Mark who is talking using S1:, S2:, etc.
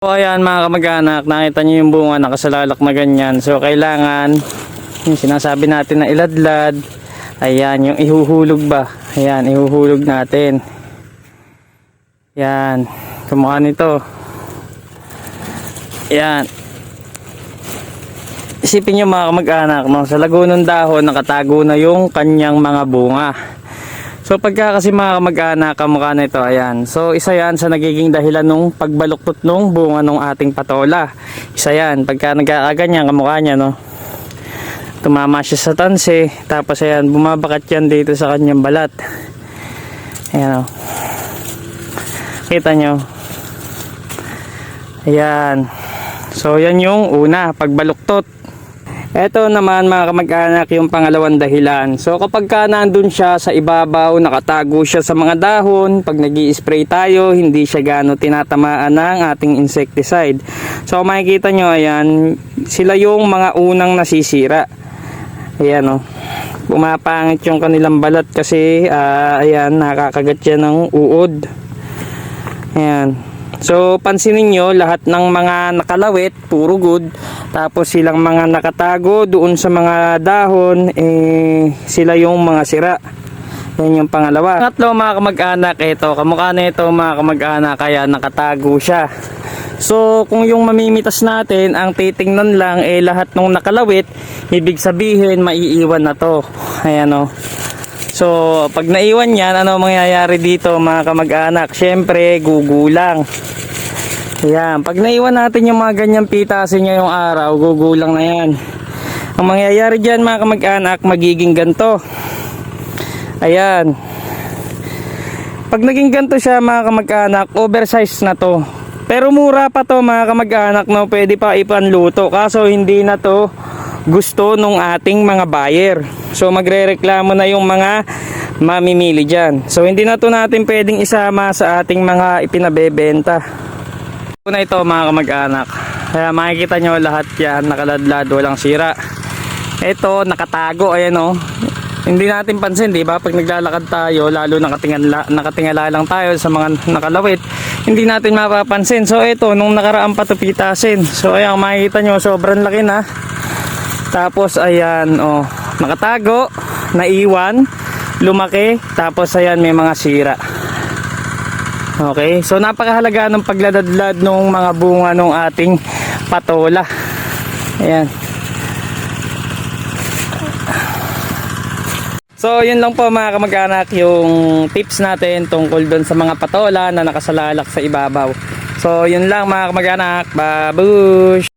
S1: So ayan mga kamag-anak, nakita nyo yung bunga nakasalalak na ganyan. So kailangan, yung sinasabi natin na iladlad, ayan yung ihuhulog ba. Ayan, ihuhulog natin. Yan, kumukha nito. Yan. Isipin nyo mga kamag-anak, no? sa lagunong dahon nakatago na yung kanyang mga bunga. So pagka kasi mga kamag-anak kamukha nito, ayan. So isa yan sa nagiging dahilan nung pagbaluktot nung bunga nung ating patola. Isa yan, pagka nagkakaganyan kamukha niya, no. Tumama siya sa tanse, tapos ayan, bumabakat yan dito sa kanyang balat. Ayan, oh. Kita nyo. Ayan. So yan yung una, pagbaluktot. Ito naman mga kamag-anak yung pangalawang dahilan. So kapag ka nandun siya sa ibabaw, nakatago siya sa mga dahon, pag nag spray tayo, hindi siya gano tinatamaan ng ating insecticide. So makikita nyo, ayan, sila yung mga unang nasisira. Ayan o. Oh. Pumapangit yung kanilang balat kasi, ah, ayan, nakakagat siya ng uod. Ayan. So, pansinin nyo, lahat ng mga nakalawit, puro good. Tapos silang mga nakatago doon sa mga dahon, eh, sila yung mga sira. Yan yung pangalawa. Tatlo mga kamag-anak, ito, kamukha na ito mga kamag-anak, kaya nakatago siya. So, kung yung mamimitas natin, ang titingnan lang, eh, lahat ng nakalawit, ibig sabihin, maiiwan na to. Ayan o. So, pag naiwan yan, ano mangyayari dito mga kamag-anak? Siyempre, gugulang. Ayan, pag naiwan natin yung mga ganyang pitasin niya yung araw, gugulang na yan. Ang mangyayari dyan mga kamag-anak, magiging ganto. Ayan. Pag naging ganto siya mga kamag-anak, oversize na to. Pero mura pa to mga kamag-anak, no? Pwede pa ipanluto. Kaso hindi na to gusto nung ating mga buyer. So magrereklamo na yung mga mamimili dyan. So hindi na to natin pwedeng isama sa ating mga ipinabebenta. Una ito mga kamag-anak. Kaya makikita nyo lahat yan nakaladlad, walang sira. Ito nakatago, ayan o. Hindi natin pansin, di ba? Pag naglalakad tayo, lalo nakatingala, nakatingala lang tayo sa mga nakalawit, hindi natin mapapansin. So ito, nung nakaraan patupitasin. So ayan, makikita nyo, sobrang laki na. Tapos ayan, oh, nakatago, naiwan, lumaki, tapos ayan may mga sira. Okay, so napakahalaga ng pagladadlad ng mga bunga ng ating patola. Ayan. So, yun lang po mga kamag-anak yung tips natin tungkol doon sa mga patola na nakasalalak sa ibabaw. So, yun lang mga kamag-anak. Babush!